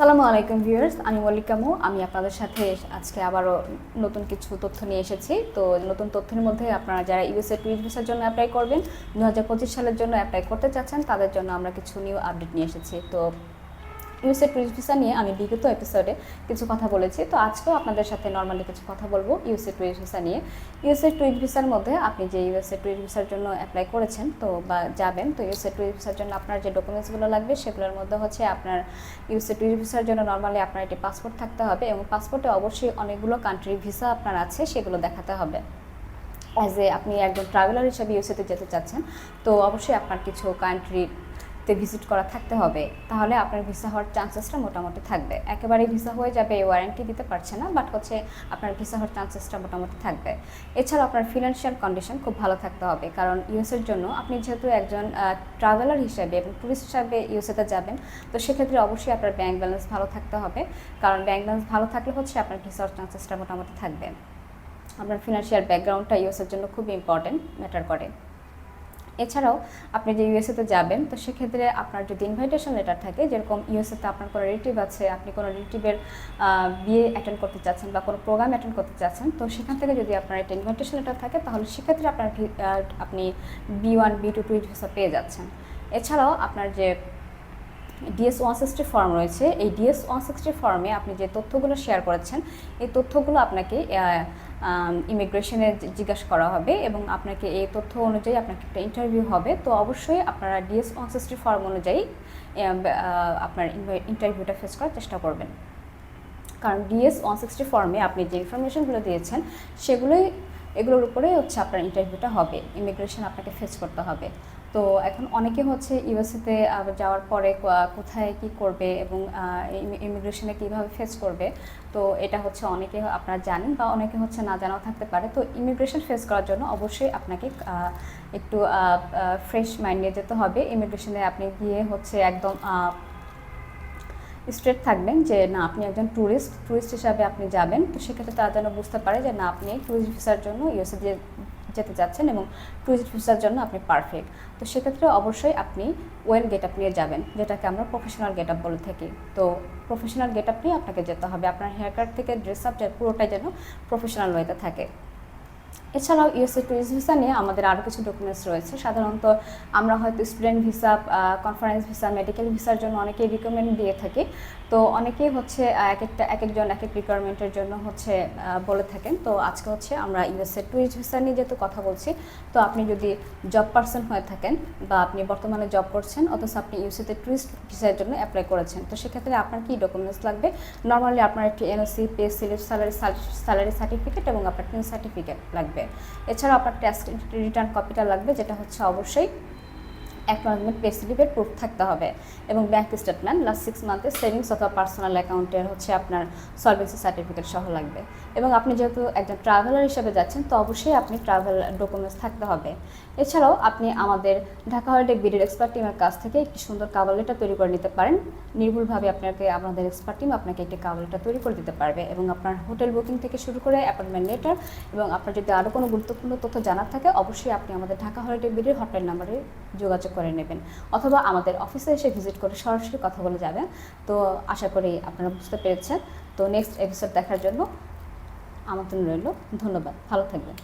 সালামু আলাইকুম ভিউয়ার্স, আমি মল্লিকামু আমি আপনাদের সাথে আজকে আবারও নতুন কিছু তথ্য নিয়ে এসেছি। তো নতুন তথ্যের মধ্যে আপনারা যারা ইউএসএ টুরিস্ট ভিসার জন্য অ্যাপ্লাই করবেন দু সালের জন্য অ্যাপ্লাই করতে চাচ্ছেন, তাদের জন্য আমরা কিছু নিউ আপডেট নিয়ে এসেছি। তো ইউএসএ টুরিস্ট ভিসা নিয়ে আমি বিগত এপিসোডে কিছু কথা বলেছি। তো আজকেও আপনাদের সাথে নর্মালি কিছু কথা বলব ইউএসএ টুরিস্ট ভিসা নিয়ে। ইউএসএ টুরিস্ট ভিসার মধ্যে আপনি যে ইউএসএ টুরিস্ট ভিসার জন্য অ্যাপ্লাই করেছেন, তো বা যাবেন, তো ইউএসএ টুরিস্ট ভিসার জন্য আপনার যে ডকুমেন্টসগুলো লাগবে, সেগুলোর মধ্যে হচ্ছে আপনার ইউএসএ টুরিস্ট ভিসার জন্য নর্মালি আপনার একটি পাসপোর্ট থাকতে হবে এবং পাসপোর্টে অবশ্যই অনেকগুলো কান্ট্রির ভিসা আপনার আছে, সেগুলো দেখাতে হবে। অ্যাজ এ আপনি একজন ট্রাভেলার হিসাবে ইউএসএতে যেতে চাচ্ছেন, তো অবশ্যই আপনার কিছু কান্ট্রিতে ভিজিট করা থাকতে হবে, তাহলে আপনার ভিসা হওয়ার চান্সেসটা মোটামুটি থাকবে। একেবারে ভিসা হয়ে যাবে, এই ওয়ারেন্টি দিতে পারছে না বাট হচ্ছে আপনার ভিসা হওয়ার চান্সেসটা মোটামুটি থাকবে। এছাড়া আপনার ফিনান্সিয়াল কন্ডিশন খুব ভালো থাকতে হবে, কারণ ইউএসের জন্য আপনি যেহেতু একজন ট্রাভেলার হিসেবে এবং ট্যুরিস্ট হিসাবে ইউএসএতে যাবেন, তো সেক্ষেত্রে অবশ্যই আপনার ব্যাংক ব্যালেন্স ভালো থাকতে হবে, কারণ ব্যাংক ব্যালেন্স ভালো থাকলে হচ্ছে আপনার ভিসা হওয়ার চান্সেসটা মোটামুটি থাকবে। আপনার ফিনান্সিয়াল ব্যাকগ্রাউন্ডটা ইউএসের জন্য খুব ইম্পর্টেন্ট ম্যাটার করে। এছাড়াও আপনি যে ইউএসএতে যাবেন, তো সেক্ষেত্রে আপনার যদি ইনভাইটেশন লেটার থাকে, যেরকম ইউএসএতে আপনার কোনো রিলেটিভ আছে, আপনি কোনো রিলেটিভের বিয়ে অ্যাটেন্ড করতে চাচ্ছেন বা কোনো প্রোগ্রাম অ্যাটেন্ড করতে চাচ্ছেন, তো সেখান থেকে যদি আপনার একটা ইনভাইটেশন লেটার থাকে, তাহলে সেক্ষেত্রে আপনার আপনি B one B two two visa পেয়ে যাচ্ছেন। এছাড়াও আপনার যে ডিএস ওয়ান সিক্সটি ফর্ম রয়েছে। এই ডিএস ওয়ান সিক্সটি ফর্মে আপনি যে তথ্যগুলো শেয়ার করেছেন, এই তথ্যগুলো আপনাকে ইমিগ্রেশনে জিজ্ঞাসা করা হবে এবং আপনাকে এই তথ্য অনুযায়ী আপনাকে একটা ইন্টারভিউ হবে। তো অবশ্যই আপনারা ডিএস ওয়ান সিক্সটি ফর্ম অনুযায়ী আপনার ইন্টারভিউটা ফেস করার চেষ্টা করবেন। কারণ ডিএস ওয়ান সিক্সটি ফর্মে আপনি যে ইনফরমেশনগুলো দিয়েছেন, সেগুলোই, এগুলোর উপরে হচ্ছে আপনার ইন্টারভিউটা হবে। ইমিগ্রেশন আপনাকে ফেস করতে হবে। তো এখন অনেকে হচ্ছে ইউএসএতে যাওয়ার পরে কোথায় কি করবে এবং ইমিগ্রেশনে কীভাবে ফেস করবে, তো এটা হচ্ছে অনেকে আপনারা জানেন বা অনেকে হচ্ছে না জানাও থাকতে পারে। তো ইমিগ্রেশন ফেস করার জন্য অবশ্যই আপনাকে একটু ফ্রেশ মাইন্ড নিয়ে যেতে হবে। ইমিগ্রেশনে আপনি গিয়ে হচ্ছে একদম স্ট্রেট থাকবেন যে, না, আপনি একজন ট্যুরিস্ট ট্যুরিস্ট হিসাবে আপনি যাবেন। তো সেক্ষেত্রে তারা যেন বুঝতে পারে যে, না, আপনি ট্যুরিস্ট ভিসার জন্য ইউএসএ দিয়ে যেতে যাচ্ছেন এবং ট্যুরিস্ট ভিসার জন্য আপনি পারফেক্ট তো সেক্ষেত্রে অবশ্যই আপনি ওয়েল গেট আপ নিয়ে যাবেন, যেটাকে আমরা প্রফেশনাল গেট আপ বলে থাকি। তো প্রফেশনাল গেট আপ নিয়ে আপনাকে যেতে হবে। আপনার হেয়ার কাট থেকে ড্রেস আপ পুরোটাই যেন প্রফেশনাল ওয়েতে থাকে। এছাড়াও ইউএসএ টুরিস্ট ভিসা নিয়ে আমাদের আরও কিছু ডকুমেন্টস রয়েছে। সাধারণত আমরা হয়তো student visa conference visa medical ভিসার জন্য অনেকেই রিকমেন্ড দিয়ে থাকি। তো অনেকেই হচ্ছে এক একটা, এক একজন, এক এক রিকোয়ারমেন্টের জন্য হচ্ছে বলে থাকেন। তো আজকে হচ্ছে আমরা ইউএসএ টুরিস্ট ভিসা নিয়ে যেহেতু কথা বলছি, তো আপনি যদি জব পার্সন হয়ে থাকেন বা আপনি বর্তমানে জব করছেন, অথচ আপনি ইউএসএতে টুরিস্ট ভিসার জন্য অ্যাপ্লাই করেছেন, তো সেক্ষেত্রে আপনার কী ডকুমেন্টস লাগবে? নর্মালি আপনার একটি NOC pay slip salary salary certificate এবং আপনার টিন সার্টিফিকেট লাগবে এছাড়াও আপনার ট্যাক্স রিটার্ন কপিটা লাগবে যেটা হচ্ছে অবশ্যই অ্যাকনোলজমেন্ট পে স্লিপের প্রুফ থাকতে হবে। এবং ব্যাংক স্টেটমেন্ট লাস্ট সিক্স মান্থের সেভিংস অথবা পার্সোনাল অ্যাকাউন্টের হচ্ছে আপনার সলভেন্সি সার্টিফিকেট সহ লাগবে। এবং আপনি যেহেতু একজন ট্রাভেলার হিসেবে যাচ্ছেন, তো অবশ্যই আপনি ট্রাভেল ডকুমেন্টস থাকতে হবে। এছাড়াও আপনি আমাদের ঢাকা হলিডে বিডির এক্সপার্ট টিমের কাছ থেকে একটি সুন্দর কাভার লেটার তৈরি করে নিতে পারেন। নির্ভুলভাবে আপনাকে, আমাদের এক্সপার্ট টিম আপনাকে একটি কাভার লেটার তৈরি করে দিতে পারবে। এবং আপনার হোটেল বুকিং থেকে শুরু করে অ্যাপয়েন্টমেন্ট লেটার এবং আপনার যদি আরও কোনো গুরুত্বপূর্ণ তথ্য জানার থাকে, অবশ্যই আপনি আমাদের ঢাকা হলিডে বিডির হটলাইন নাম্বারে যোগাযোগ করে নেবেন। অথবা আমাদের অফিসে এসে ভিজিট করে সরাসরি কথা বলে যাবেন। তো আশা করি আপনারা বুঝতে পেরেছেন। তো নেক্সট এপিসোড দেখার জন্য আমন্ত্রণ রইল। ধন্যবাদ। ভালো থাকবেন।